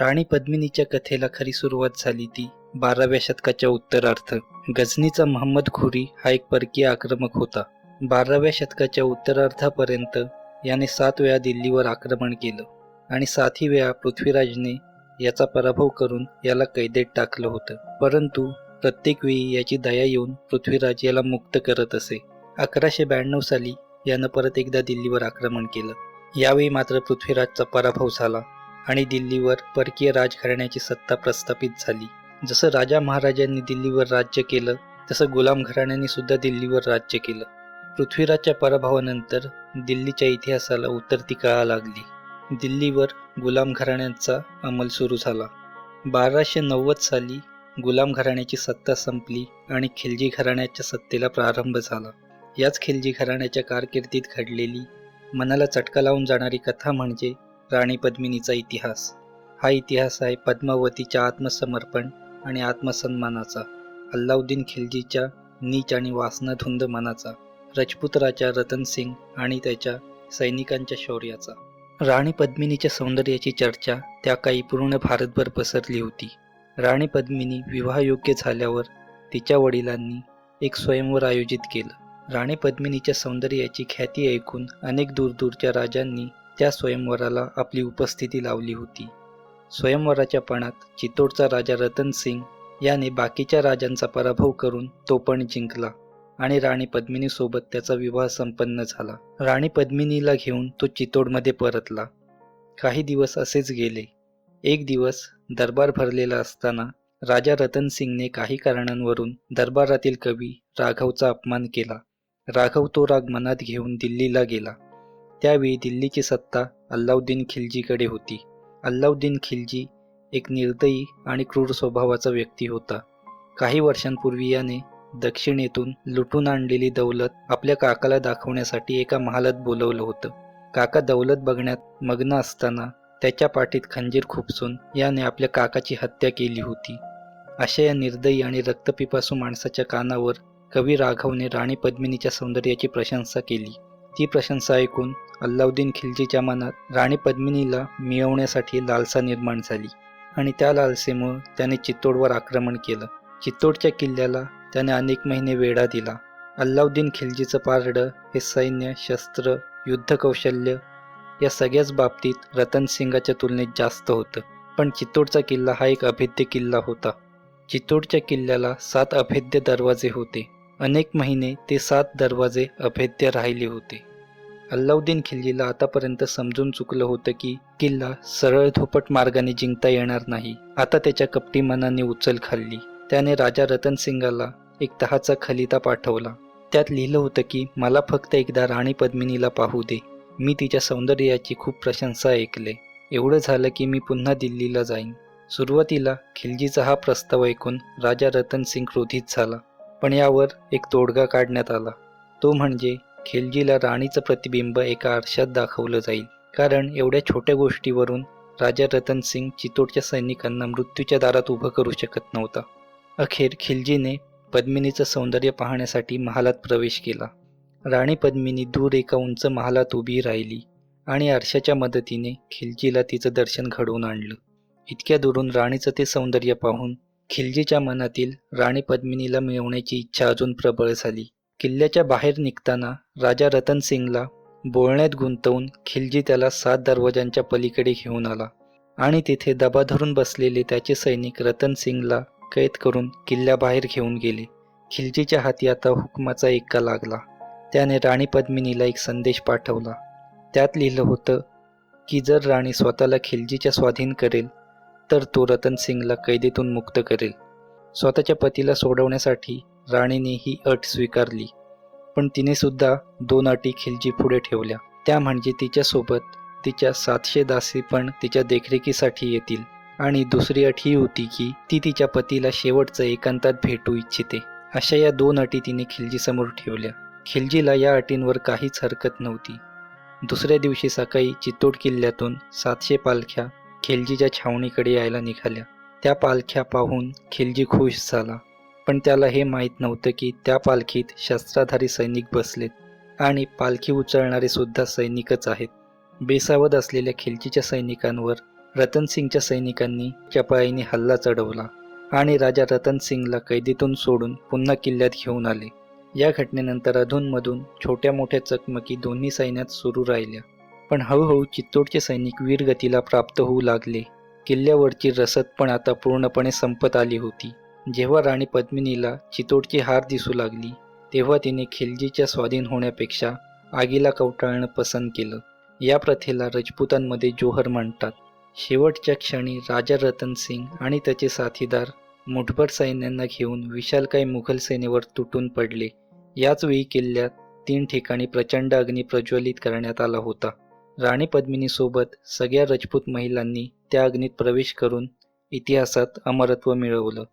राणी पद्मिनीच्या कथेला खरी सुरुवात झाली ती बाराव्या शतकाच्या उत्तरार्थ. गझनीचा महम्मद खुरी हा एक परकीय आक्रमक होता. बाराव्या शतकाच्या उत्तरार्धापर्यंत याने सात वेळा दिल्लीवर आक्रमण केलं आणि सातही वेळा पृथ्वीराजने याचा पराभव करून याला कैदेत टाकलं होतं. परंतु प्रत्येक वेळी याची दया येऊन पृथ्वीराज याला मुक्त करत असे. अकराशे ब्याण्णव साली यानं परत एकदा दिल्लीवर आक्रमण केलं. यावेळी मात्र पृथ्वीराजचा पराभव झाला. आणि दिल्लीवर परकीय राजघराण्याची सत्ता प्रस्थापित झाली. जसं राजा महाराजांनी दिल्लीवर राज्य केलं तसं गुलाम घराण्याने सुद्धा दिल्लीवर राज्य केलं. पृथ्वीराजच्या पराभवानंतर दिल्लीच्या इतिहासाला उतरती कळा लागली. दिल्लीवर गुलाम घराण्यांचा अंमल सुरू झाला. बाराशे नव्वद साली गुलाम घराण्याची सत्ता संपली आणि खिलजी घराण्याच्या सत्तेला प्रारंभ झाला. याच खिलजी घराण्याच्या कारकिर्दीत घडलेली मनाला चटका लावून जाणारी कथा म्हणजे राणी पद्मिनीचा इतिहास. हा इतिहास आहे पद्मावतीच्या आत्मसमर्पण आणि आत्मसन्मानाचा अल्लाउद्दीन खिलजीच्या नीच आणि वासनाधुंद मनाचा रजपूत रतन सिंग आणि त्याच्या सैनिकांच्या शौर्याचा. राणी पद्मिनीच्या सौंदर्याची चर्चा त्या काही पूर्ण भारतभर पसरली होती. राणी पद्मिनी विवाहयोग्य झाल्यावर तिच्या वडिलांनी एक स्वयंवर आयोजित केलं. राणी पद्मिनीच्या सौंदर्याची ख्याती ऐकून अनेक दूरदूरच्या राजांनी त्या स्वयंवराला आपली उपस्थिती लावली होती. स्वयंवराच्या पणात चित्तोडचा राजा रतन सिंग याने बाकीच्या राजांचा पराभव करून तो पण जिंकला आणि राणी पद्मिनीसोबत त्याचा विवाह संपन्न झाला. राणी पद्मिनीला घेऊन तो चित्तोडमध्ये परतला. काही दिवस असेच गेले. एक दिवस दरबार भरलेला असताना राजा रतन सिंगने काही कारणांवरून दरबारातील कवी राघवचा अपमान केला. राघव तो राग मनात घेऊन दिल्लीला गेला. त्यावेळी दिल्लीची सत्ता अल्लाउद्दीन खिलजीकडे होती. अल्लाउद्दीन खिलजी एक निर्दयी आणि क्रूर स्वभावाचा व्यक्ती होता. काही वर्षांपूर्वी याने दक्षिणेतून लुटून आणलेली दौलत आपल्या काकाला दाखवण्यासाठी एका महालात बोलवलं होतं. काका दौलत बघण्यात मग्न असताना त्याच्या पाठीत खंजीर खुपसून याने आपल्या काकाची हत्या केली होती. अशा या निर्दयी आणि रक्तपिपासू माणसाच्या कानावर कवी राघवने राणी पद्मिनीच्या सौंदर्याची प्रशंसा केली. ती प्रशंसा ऐकून अल्लाउद्दीन खिलजीच्या मनात राणी पद्मिनीला मिळवण्यासाठी लालसा निर्माण झाली आणि त्या लालसेमुळे त्याने चित्तोडवर आक्रमण केलं. चित्तोडच्या किल्ल्याला त्याने अनेक महिने वेढा दिला. अल्लाउद्दीन खिलजीचं पारडं हे सैन्य शस्त्र युद्धकौशल्य या सगळ्याच बाबतीत रतन सिंगाच्या तुलनेत जास्त होतं. पण चित्तोडचा किल्ला हा एक अभेद्य किल्ला होता. चित्तोडच्या किल्ल्याला सात अभेद्य दरवाजे होते. अनेक महिने ते सात दरवाजे अभेद्य राहिले होते. अल्लाउद्दीन खिल्जीला आतापर्यंत समजून चुकलं होतं की किल्ला सरळ धोपट मार्गाने जिंकता येणार नाही. आता त्याच्या कपटी मनाने उचल खाल्ली. त्याने राजा रतन सिंगाला एक तहाचा खलिता पाठवला. त्यात लिहिलं होतं की मला फक्त एकदा राणी पद्मिनीला पाहू दे. मी तिच्या सौंदर्याची खूप प्रशंसा ऐकले. एवढं झालं की मी पुन्हा दिल्लीला जाईन. सुरुवातीला खिलजीचा हा प्रस्ताव ऐकून राजा रतन सिंग क्रोधित झाला. पण यावर एक तोडगा काढण्यात आला. तो म्हणजे खिलजीला राणीचं प्रतिबिंब एका आरशात दाखवलं जाईल. कारण एवढ्या छोट्या गोष्टीवरून राजा रतन सिंग चितोडच्या सैनिकांना मृत्यूच्या दारात उभं करू शकत नव्हता. अखेर खिलजीने पद्मिनीचं सौंदर्य पाहण्यासाठी महालात प्रवेश केला. राणी पद्मिनी दूर एका उंच महालात उभी राहिली आणि आरशाच्या मदतीने खिलजीला तिचं दर्शन घडवून आणलं. इतक्या दुरून राणीचं ते सौंदर्य पाहून खिलजीच्या मनातील राणी पद्मिनीला मिळवण्याची इच्छा अजून प्रबळ झाली. किल्ल्याच्या बाहेर निघताना राजा रतन सिंगला बोलण्यात गुंतवून खिलजी त्याला सात दरवाजांच्या पलीकडे घेऊन आला आणि तिथे दबा धरून बसलेले त्याचे सैनिक रतन सिंगला कैद करून किल्ल्याबाहेर घेऊन गेले. खिलजीच्या हाती आता हुकमाचा एक्का लागला. त्याने राणी पद्मिनीला एक संदेश पाठवला. त्यात लिहिलं होतं की जर राणी स्वतःला खिलजीच्या स्वाधीन करेल तर तो रतन सिंगला कैदेतून मुक्त करेल. स्वतःच्या पतीला सोडवण्यासाठी राणीने ही अट स्वीकारली. पण तिने सुद्धा दोन अटी खिलजी पुढे ठेवल्या. त्या म्हणजे तिच्यासोबत तिच्या सातशे दासी पण तिच्या देखरेखीसाठी येतील. आणि दुसरी अट ही होती की ती तिच्या पतीला शेवटचं एकांतात भेटू इच्छिते. अशा या दोन अटी तिने खिलजीसमोर ठेवल्या. खिलजीला या अटींवर काहीच हरकत नव्हती. दुसऱ्या दिवशी सकाळी चित्तोड किल्ल्यातून सातशे पालख्या खिलजीच्या छावणीकडे यायला निघाल्या. त्या पालख्या पाहून खिलजी खुश झाला. पण त्याला हे माहीत नव्हतं की त्या पालखीत शस्त्राधारी सैनिक बसलेत आणि पालखी उचलणारे सुद्धा सैनिकच आहेत. बेसावध असलेल्या खिलजीच्या सैनिकांवर रतन सिंगच्या सैनिकांनी चपाईने हल्ला चढवला आणि राजा रतन सिंगला कैदीतून सोडून पुन्हा किल्ल्यात घेऊन आले. या घटनेनंतर अधूनमधून छोट्या मोठ्या चकमकी दोन्ही सैन्यात सुरू राहिल्या. पण हळूहळू चित्तोडचे सैनिक वीरगतीला प्राप्त होऊ लागले. किल्ल्यावरची रसद पण आता पूर्णपणे संपत आली होती. जेव्हा राणी पद्मिनीला चितोडची हार दिसू लागली तेव्हा तिने खिलजीच्या स्वाधीन होण्यापेक्षा आगीला कवटाळणं पसंत केलं. या प्रथेला रजपुतांमध्ये जोहर म्हणतात. शेवटच्या क्षणी राजा रतन सिंग आणि त्याचे साथीदार मुठभर सैन्यांना घेऊन विशालकाय मुघल सेनेवर तुटून पडले. याच वेळी किल्ल्यात तीन ठिकाणी प्रचंड अग्नी प्रज्वलित करण्यात आला होता. राणी पद्मिनीसोबत सगळ्या रजपूत महिलांनी त्या अग्नीत प्रवेश करून इतिहासात अमरत्व मिळवलं.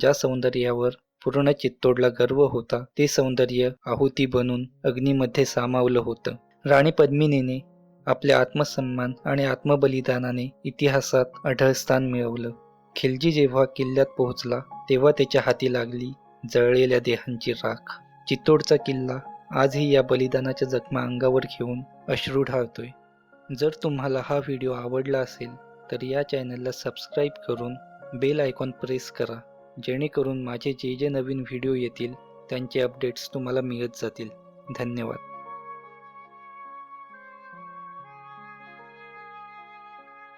ज्या सौंदर्यावर पूर्ण चित्तोडला गर्व होता ते सौंदर्य आहुती बनून अग्नीमध्ये सामावलं होतं. राणी पद्मिनीने आपल्या आत्मसन्मान आणि आत्मबलिदानाने इतिहासात अढळ स्थान मिळवलं. खिलजी जेव्हा किल्ल्यात पोहोचला तेव्हा त्याच्या हाती लागली जळलेल्या देहांची राख. चित्तोडचा किल्ला आजही या बलिदानाच्या जखमा अंगावर घेऊन अश्रू ढाळतोय. जर तुम्हाला हा व्हिडिओ आवडला असेल तर या चॅनलला सबस्क्राईब करून बेल आयकॉन प्रेस करा जेणेकरून माझे जे जे नवीन व्हिडिओ येतील त्यांचे अपडेट्स तुम्हाला मिळत जातील. धन्यवाद.